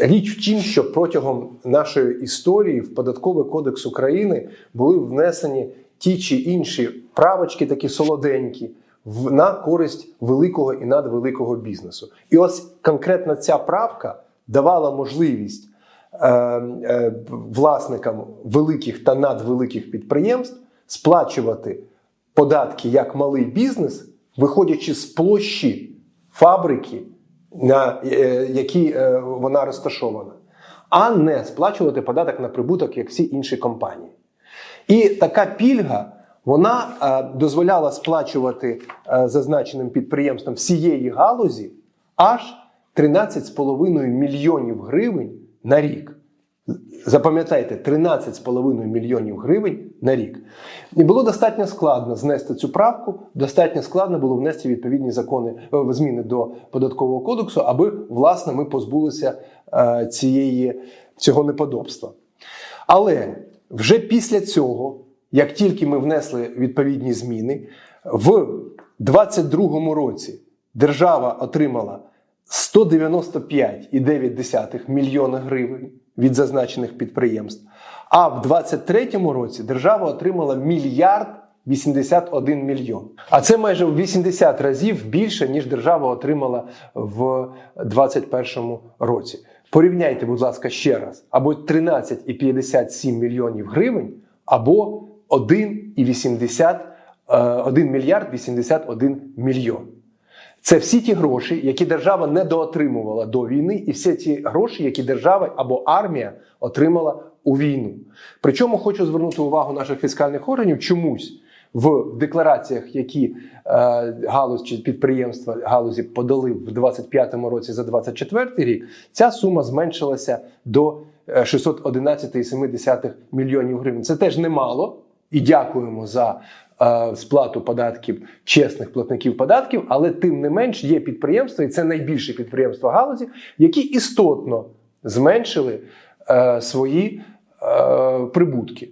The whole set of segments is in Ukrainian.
Річ в тім, що протягом нашої історії в податковий кодекс України були внесені ті чи інші правочки, такі солоденькі, на користь великого і надвеликого бізнесу. І ось конкретно ця правка давала можливість е, е, власникам великих та надвеликих підприємств сплачувати податки як малий бізнес, виходячи з площі фабрики, на е, якій е, вона розташована, а не сплачувати податок на прибуток, як всі інші компанії. І така пільга вона е, дозволяла сплачувати зазначеним підприємствам всієї галузі аж 13,5 мільйонів гривень на рік. Запам'ятайте, 13,5 мільйонів гривень на рік. І було достатньо складно знести цю правку, достатньо складно було внести відповідні закони е, зміни до податкового кодексу, аби власне ми позбулися е, цієї, цього неподобства. Але вже після цього, як тільки ми внесли відповідні зміни, в 2022 році держава отримала 195,9 мільйона гривень від зазначених підприємств. А в 2023 році держава отримала мільярд 81 мільйон. А це майже в 80 разів більше, ніж держава отримала в 2021 році. Порівняйте, будь ласка, ще раз: або 13,57 мільйонів гривень, або 1,80 е, 1 мільярд 81 мільйон. Це всі ті гроші, які держава недоотримувала до війни, і всі ті гроші, які держава або армія отримала у війну. Причому хочу звернути увагу наших фіскальних органів чомусь в деклараціях, які е, галузь чи підприємства галузі подали в 25-му році за 24 рік, ця сума зменшилася до е, 611,7 мільйонів гривень. Це теж немало. І дякуємо за е, сплату податків чесних платників податків, але тим не менш є підприємства, і це найбільше підприємства галузі, які істотно зменшили е, свої е, прибутки.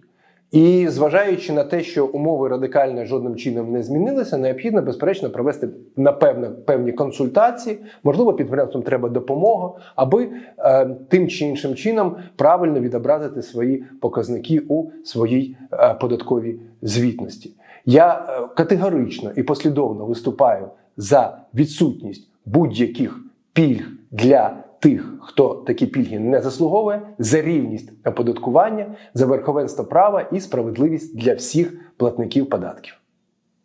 І зважаючи на те, що умови радикально жодним чином не змінилися, необхідно безперечно провести напевно певні консультації. Можливо, підприємствам треба допомога, аби е, тим чи іншим чином правильно відобразити свої показники у своїй е, податковій звітності. Я е, категорично і послідовно виступаю за відсутність будь-яких пільг для тих, хто такі пільги не заслуговує, за рівність оподаткування, за верховенство права і справедливість для всіх платників податків.